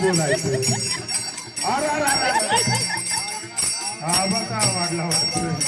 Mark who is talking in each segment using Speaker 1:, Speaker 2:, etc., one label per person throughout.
Speaker 1: बोलायचं अरे आबा का वाढला वाटतोय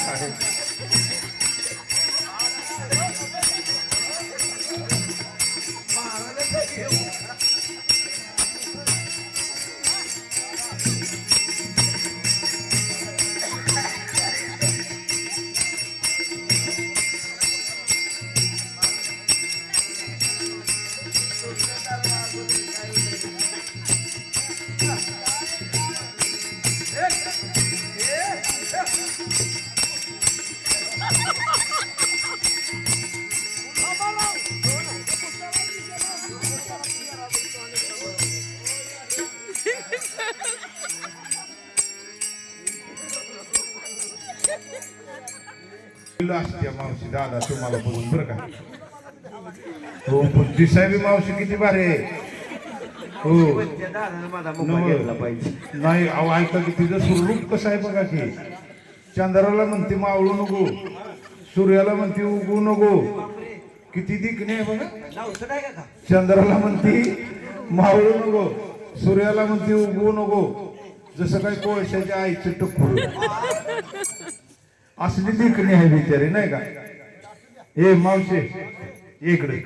Speaker 1: बघा असते मावशी. दादा तुम्हाला बघून बरं का? हो बुद्धी दिसाय मावशी किती भारी आहे. हो. नाही अहो ऐका की तिचं स्वरूप कसं आहे बघा की. चंद्राला म्हणते मावळू नको. सूर्याला म्हणते उगू नको. किती दिकणे आहे बघा. चंद्राला म्हणते मावळू नको. सूर्याला म्हणते उगवू नको. जसं काय कोळशाच्या आईचं टक्कू असली दिकणी आहे बिचारी नाही का? ए मावशे इकडे.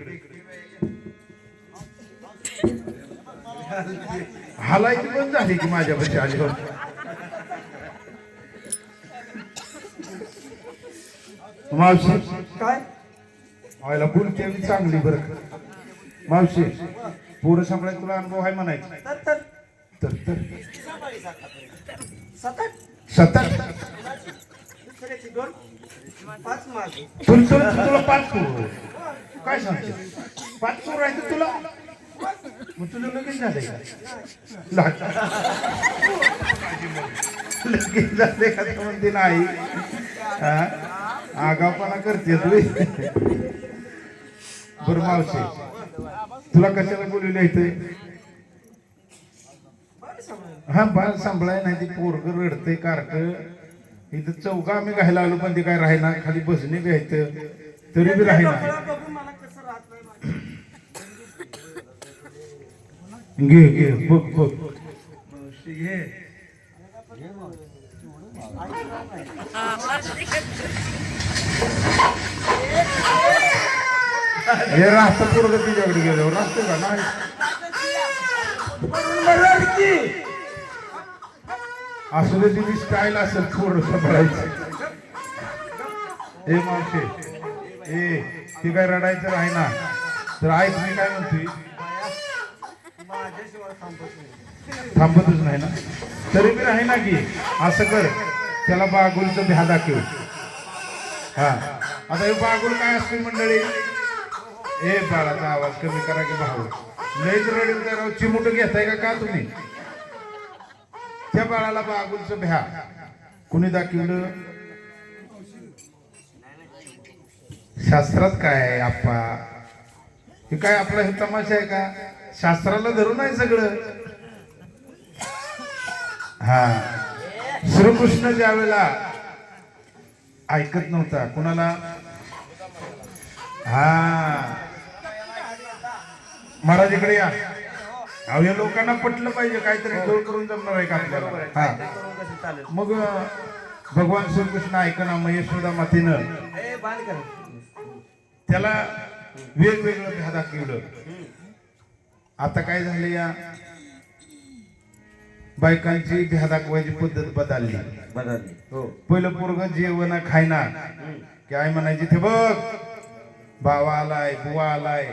Speaker 1: हालायची पण झाली की माझ्यापाशी आल्यावर. मावशी.
Speaker 2: काय?
Speaker 1: व्हायला बोलते बी चांगली बरं. मावशी पोरं सांभाळायला तुला अनुभव आहे म्हणायचं.
Speaker 2: तर तर
Speaker 1: तर. तर
Speaker 2: सतत
Speaker 1: सतत
Speaker 2: दोन पाच
Speaker 1: तुला तुला तुला पाच काय सांगते? पाच पोरं आहे तर तुला? मग तुझं लगेच झालंय का? लाट. लगेच झाले का? तर म्हणते नाही. हा? करते तुम्ही बरं मावशी. तुला कशाला बोलवलं इथे? हा बाळ सांभाळाय नाही ती पोरग रडते कारक. इथं चौका आम्ही घायला आलो पण ते काय राहिना खाली बसणे घ्यायचं तरी बी राहिना. घे घे बघ बघ. घे. हे राहतं पोरग तिच्याकडे गेल्यावर राहतं का नाही असू दे तिची स्टाईल असेल थोडं सांभाळायचं ए मावशे. ए ती काय रडायचं राही ना. तर ऐक मी काय म्हणतोय?
Speaker 2: नाही
Speaker 1: थांबतच नाही ना. तरी बी राही ना की असं कर. त्याला बागुलचं भ्या दाखव. हा. आता हे बागुल काय असते मंडळी? ए बाळाचा आवाज कमी करा की भाऊ. लईच रडेल तर चिमुट घेताय का का तुम्ही? त्या बाळाला बागुलच भ्या. कुणी दाखवलं? शास्त्रात काय आहे आप्पा? हे काय आपला हे तमाशा आहे का? शास्त्राला धरून आहे सगळं. हा. श्रीकृष्ण ज्या वेळेला ऐकत नव्हता कुणाला? हा. महाराज इकडे या. अहो या लोकांना पटलं पाहिजे काहीतरी जोड करून जमणार आहे का आपल्याला? हा. मग भगवान श्रीकृष्ण ऐकना मग यशोदा मातेनं. त्याला वेगवेगळं भ्या दाखवलं आता काय झालं या? बायकांची भ्या दाखवायची पद्धत बदलली.
Speaker 2: बदलली. हो.
Speaker 1: पहिलं पोरग जेवण खायना. की आई म्हणायची ते बघ भावा आलाय बुवा आलाय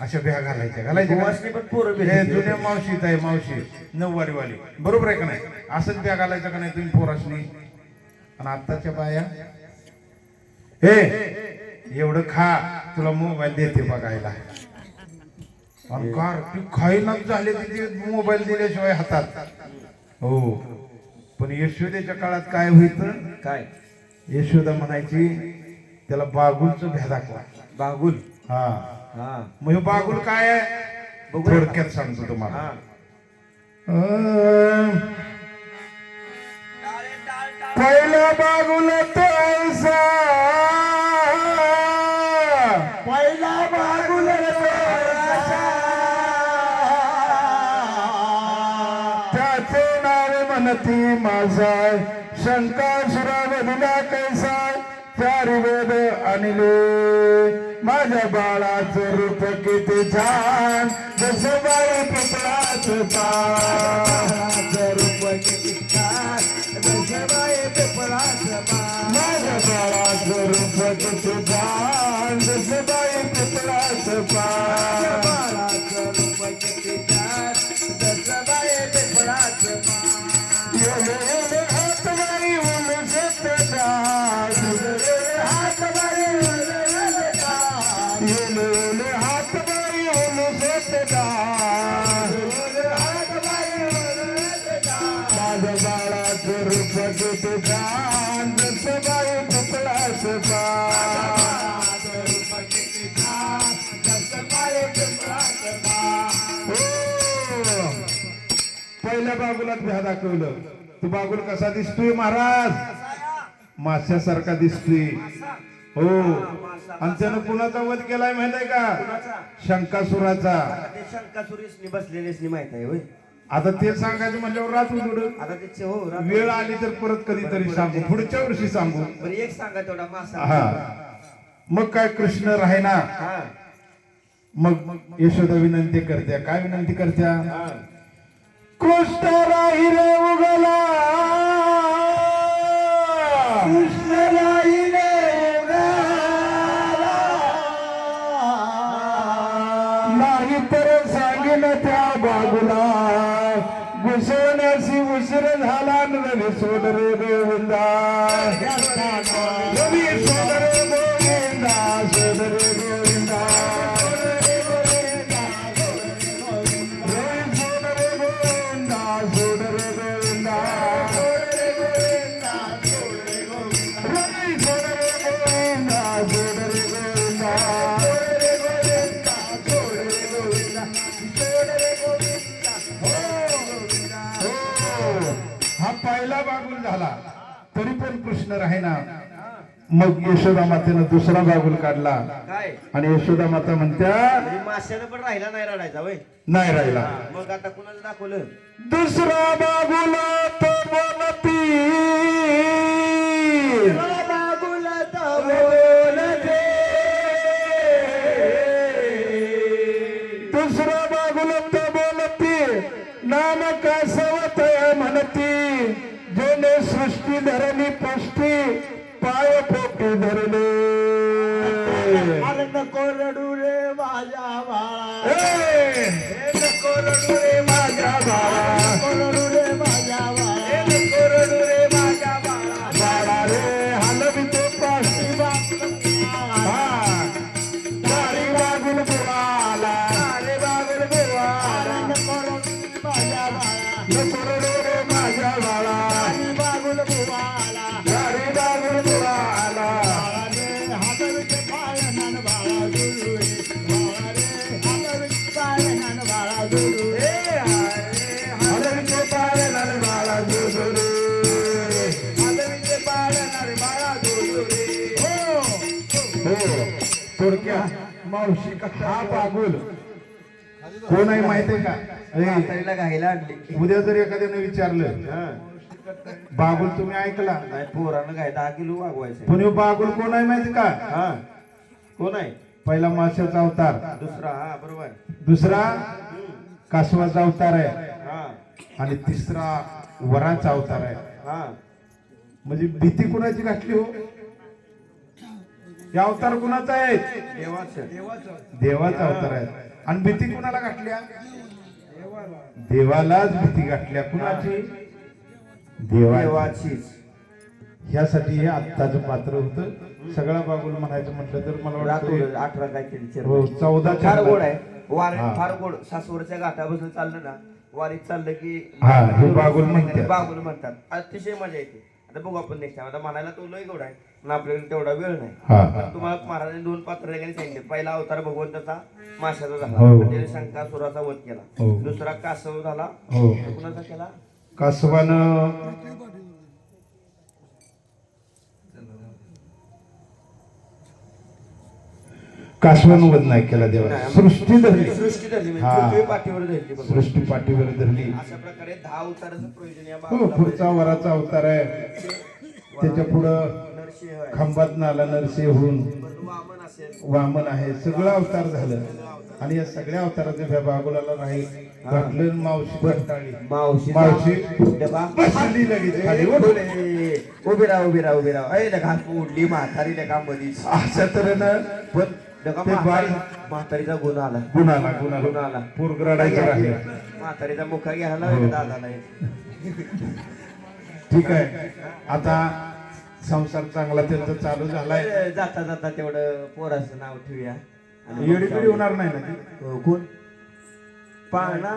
Speaker 1: अशा भ्या घालायच्या. घालायच्या
Speaker 2: पण पोरं
Speaker 1: हे. जुन्या मावशीत आहे मावशी. नऊवारी वाली बरोबर आहे का नाही? असंच भ्या घालायचं का नाही तुम्ही पोरासनी? आणि आत्ताच्या बाया? हे एवढं खा. तुला मोबाईल देते बघायला. आणि कार ती खाईनाच झाले तिथे मोबाईल दिल्याशिवाय हातात. हो. पण यशोदेच्या काळात काय व्हायचं?
Speaker 2: काय?
Speaker 1: यशोदा म्हणायची त्याला बागुलचं भ्या दाखवा.
Speaker 2: बागुल?
Speaker 1: हा. मग हे बागुल काय आहे. थोडक्यात सांगतो तुम्हाला. पहिला बागुल तो ऐसा
Speaker 2: पहिला बागुल
Speaker 1: त्याचे नाव म्हणती माझा बदला कैसा चारी वेद माझ्या बाळाच रूप किती छान. जसं बाई पिपळाचं पानाचं पहिल्या बागुलात भ्या दाखवलं. तू बागुल कसा दिसतोय महाराज? माश्यासारखा दिसतोय. हो. आणि त्यानं कुणाचा वध केलाय माहीत आहे का? शंकासुराचा.
Speaker 2: ते शंकासुरीसनी बसलेलेसनी माहीत आहे
Speaker 1: आता ते सांगायचं म्हणल्यावर रात उजड
Speaker 2: आता ते हो रात्र-
Speaker 1: वेळ आली तर परत कधीतरी सांगू. पुढच्या वर्षी सांगू.
Speaker 2: बरं एक सांगा तेवढा मासा.
Speaker 1: हा. मग काय कृष्ण राहीना?
Speaker 2: हा.
Speaker 1: मग यशोदा विनंती करत्या. काय विनंती करत्या?
Speaker 2: हा.
Speaker 1: कृष्ण राहिले उगला. कृष्ण हा पहिला बागुल झाला. तरी पण कृष्ण राहीना मग यशोदा मातेनं दुसरा बागुल काढला.
Speaker 2: काय?
Speaker 1: आणि यशोदा माता म्हणत्या
Speaker 2: म्हणजे माश्यानं पण राहिला नाही रडायचा वय
Speaker 1: नाही राहिला.
Speaker 2: मग आता कुणाला दाखवलं?
Speaker 1: दुसरा बागुल तो बोलती दुसरा बागुल तो बोलती नाम कासवत म्हणती. जेने सृष्टी पाय पोटी धरले
Speaker 2: नको रडू रे माझ्या बाळा
Speaker 1: मावशी हा बागुल कोण आहे माहितीये का?
Speaker 2: म्हातारीला घायला आणली.
Speaker 1: उद्या जर एखाद्याने विचारलं बागुल तुम्ही ऐकला?
Speaker 2: नाही पोरानं काय दहा किलो वागवायचं.
Speaker 1: पण ह्यो बागुल कोण आहे माहिती का?
Speaker 2: हा. कोण आहे?
Speaker 1: पहिला माशाचा अवतार.
Speaker 2: दुसरा हा बरोबर.
Speaker 1: दुसरा कासवाचा अवतार आहे.
Speaker 2: हा.
Speaker 1: आणि तिसरा वराचा अवतार आहे.
Speaker 2: हा.
Speaker 1: म्हणजे भीती कुणाची घातली हो? या अवतार कुणाचा आहे
Speaker 2: देवाचं.
Speaker 1: देवाचा अवतार आहे आणि भीती कुणाला घातल्या देवालाच भीती घातल्या कुणाची? देवा
Speaker 2: देवाचीच
Speaker 1: ह्यासाठी हे आत्ताचं पात्र होतं. सगळा बागुल म्हणायचं म्हटलं तर मला वाटतं
Speaker 2: अठरा काहीतरी
Speaker 1: हो चौदा
Speaker 2: फार गोड आहे. वार
Speaker 1: हा.
Speaker 2: फार गोड. सासवडच्या घाटापासून चाललं ना
Speaker 3: वारीत चाललं की
Speaker 1: हा, हे बागुल म्हणतात.
Speaker 3: बागुल म्हणतात. अतिशय मजा येते. आता बघू आपण नेक्स्ट आता म्हणायला तो लय गोड आहे पण आपल्याकडे तेवढा वेळ नाही.
Speaker 1: हा.
Speaker 3: पण तुम्हाला महाराजांनी दोन पात्र सांगितले. पहिला अवतार भगवंताचा माशाचा झाला.
Speaker 1: हो.
Speaker 3: त्याने शंका सुराचा वध केला.
Speaker 1: हो.
Speaker 3: दुसरा कासव झाला.
Speaker 1: हो.
Speaker 3: कुणाचा केला?
Speaker 1: कासवानं कासवानं वध नाही केला देवा सृष्टी धरली.
Speaker 3: सृष्टी धरली म्हणजे पाठीवर धरली.
Speaker 1: सृष्टी पाठीवर धरली.
Speaker 3: अशा प्रकारे दहा अवताराचं प्रयोजन
Speaker 1: पुढचा वराचा अवतार आहे. त्याच्या पुढं खंबात नाला नरसिंह होऊन
Speaker 3: वामन
Speaker 1: आहे. सगळं अवतार झालं. आणि या सगळ्या अवताराच्या भ्या बागुलाला नाही घातलं मावशी कंटाळली
Speaker 3: मावशी
Speaker 1: मावशी बसली लगेच.
Speaker 3: उभी राहा उभी राहा उभी राहा. अय लगा उडली म्हातारी लगा मधीच.
Speaker 1: अशा तऱ्हेनं
Speaker 3: पण म्हातारीचा गुण आला.
Speaker 1: गुणाला
Speaker 3: आला.
Speaker 1: पोरग रडायचं राहिले.
Speaker 3: म्हातारीचा मुखा घ्यायला लावायचा दादाला.
Speaker 1: ठीक आहे. आता संसार चांगला त्यांचा चालू झालाय.
Speaker 3: अरे, जाता जाता तेवढं पोराचं नाव ठेवूया.
Speaker 1: येडी पिढी होणार नाही ना ती?
Speaker 3: हो, कोण? पाळणा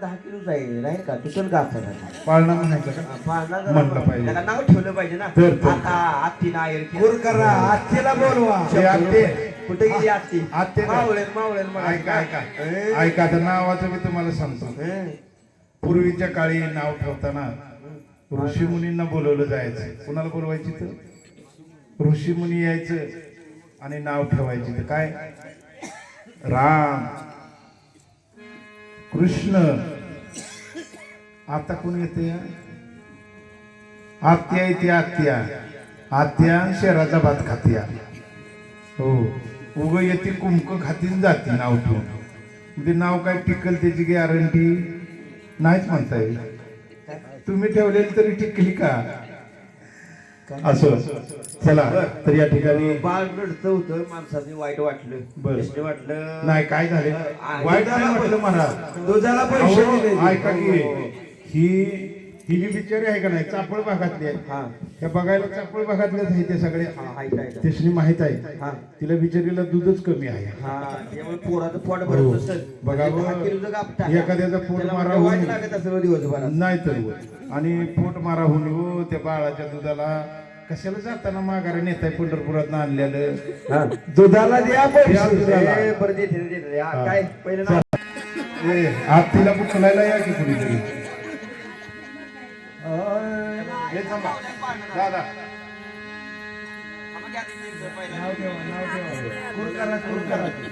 Speaker 3: दहा किलोचा आहे राहील का? तू चल गाथा
Speaker 1: पाळणा म्हणायचं का?
Speaker 3: पाळणा जरा-
Speaker 1: म्हणलं पाहिजे.
Speaker 3: त्याला नाव ठेवलं पाहिजे ना.
Speaker 1: तर- तर.
Speaker 3: आता आत्ती नायर
Speaker 1: करा आत्तीला बोलवा. हे आत्ते.
Speaker 3: कुठे गेली आत्ती?
Speaker 1: आत्ते नाही.
Speaker 3: मावळेल मावळेल मला.
Speaker 1: ऐका ऐका.
Speaker 3: ए,
Speaker 1: ऐका आता नावाचं मी तुम्हाला सांगतो.
Speaker 3: ए,
Speaker 1: पूर्वीच्या काळी नाव ठेवताना ऋषी मुनींना बोलवलं जायचं. कुणाला बोलवायची तर? ऋषी मुनी यायचं आणि नाव ठेवायची तर काय? राम. कृष्ण. आता कोण येते? आत्या येते आत्या. आत्या शहराचा भात खात्या हो. उग येते कुंक खातीन जाते नाव ठेवून. ते नाव काय टिकल त्याची गॅरंटी नाहीच म्हणता येईल. तुम्ही ठेवलेली तरी टिकली का? असं. चला तर या ठिकाणी
Speaker 3: बाळ रडतं होतं माणसाने वाईट वाटलं.
Speaker 1: बरं.
Speaker 3: वाटलं.
Speaker 1: नाही काय झाले? वाईट नाही वाटलं मला.
Speaker 3: दुधाला
Speaker 1: अहो, ऐका की ही ही जी बिचारी आहे का नाही चापळ भागातली आहे.
Speaker 3: हा.
Speaker 1: त्या बघायला चापळ भागातलेच आहे ते सगळे.
Speaker 3: हा
Speaker 1: त्याची माहीत आहे.
Speaker 3: हा.
Speaker 1: तिला बिचारीला दूधच कमी आहे.
Speaker 3: हा पोराचं पोट
Speaker 1: हो.
Speaker 3: भरत नसेल.
Speaker 1: बघा
Speaker 3: म्हणजे.
Speaker 1: एखाद्याचं पोट मारा
Speaker 3: म्हणजे
Speaker 1: होऊन-
Speaker 3: दिवसभरात.
Speaker 1: नाही तर. आणि पोट मारा होऊन हो त्या बाळाच्या दुधाला कशाला जाताना माघारा नेताय पंढरपुरात आणलेलं?
Speaker 3: दुधाला द्या हा,
Speaker 1: हा.
Speaker 3: काय? पहिलं
Speaker 1: आज तिला बुचलायला या की कुणीतरी? हे थांबा. दादा.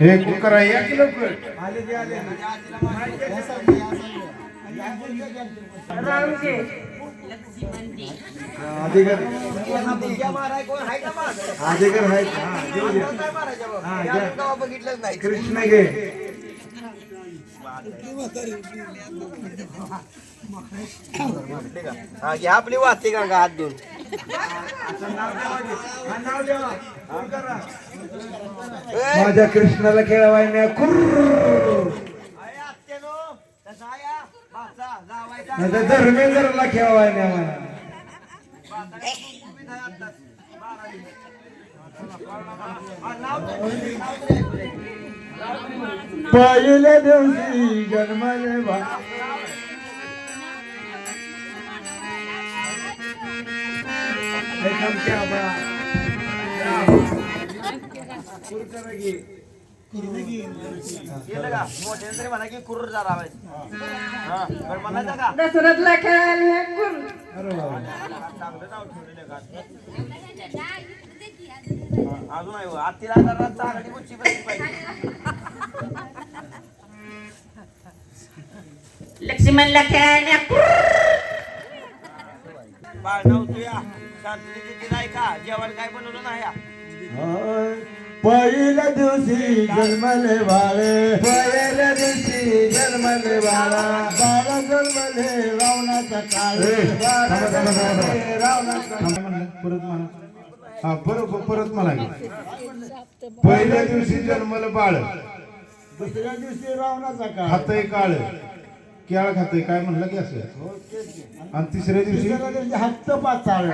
Speaker 1: हे कुकरा या की लवकर?
Speaker 3: बघितलंच नाही
Speaker 1: कृष्ण घे.
Speaker 3: हा घ्या आपली वाचते का हात देऊन
Speaker 1: माझ्या कृष्णाला खेळवाय नाही
Speaker 3: अरे
Speaker 1: धर्मेंद्रला खेळवाय नाही मला
Speaker 3: हा.
Speaker 2: पहिल्या दिवशी जन्मले बा?
Speaker 4: दसऱ्यातला खेळायला कुर
Speaker 3: अजून आहे. आत्तीला चांगली उंची बसली पाहिजे.
Speaker 4: लक्ष्मणला खेळायला कुर
Speaker 3: बाळ नाव तुया. शांततेची ती नाही का? जेवण काय बनवलं नाही?
Speaker 2: पहिल्या दिवशी जन्मले बाळे. पहिल्या दिवशी जन्मले बाळा. बाळा जन्मले रावणाचा काळ. बाळा जन्मले रावणाचा
Speaker 1: थांबा म्हणलं, परत म्हणा. हा बरोबर परत की. पहिल्या दिवशी जन्मलं बाळ.
Speaker 2: दुसऱ्या दिवशी रावणाचा काळ.
Speaker 1: खातय काळ. केळ खातय काय म्हणलं की असं? आणि तिसऱ्या दिवशी?
Speaker 2: तिसऱ्या दिवशी हत्त पाचाळ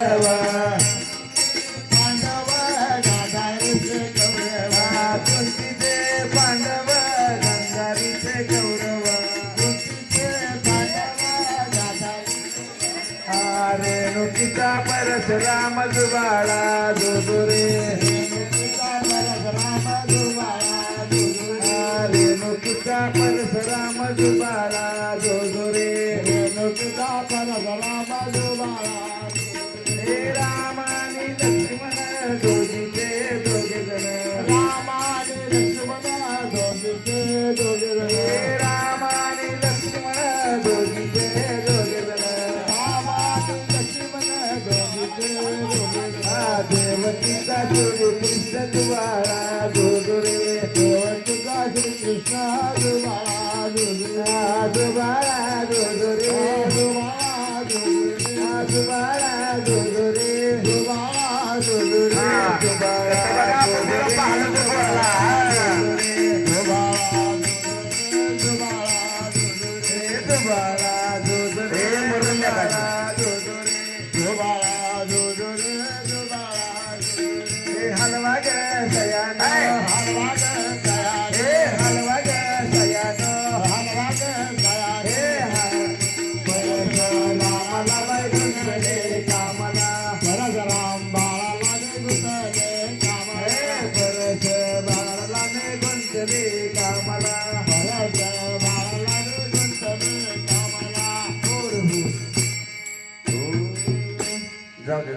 Speaker 2: पांडव राम जुबाळा जो रे रेणुकीचा परशुराम जुबाळा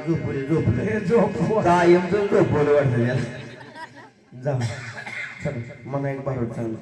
Speaker 3: झोपले झोपले.
Speaker 2: झोप
Speaker 3: कायमच झोपवलं वाटलं जाऊ चल मला एक भारत चांगलं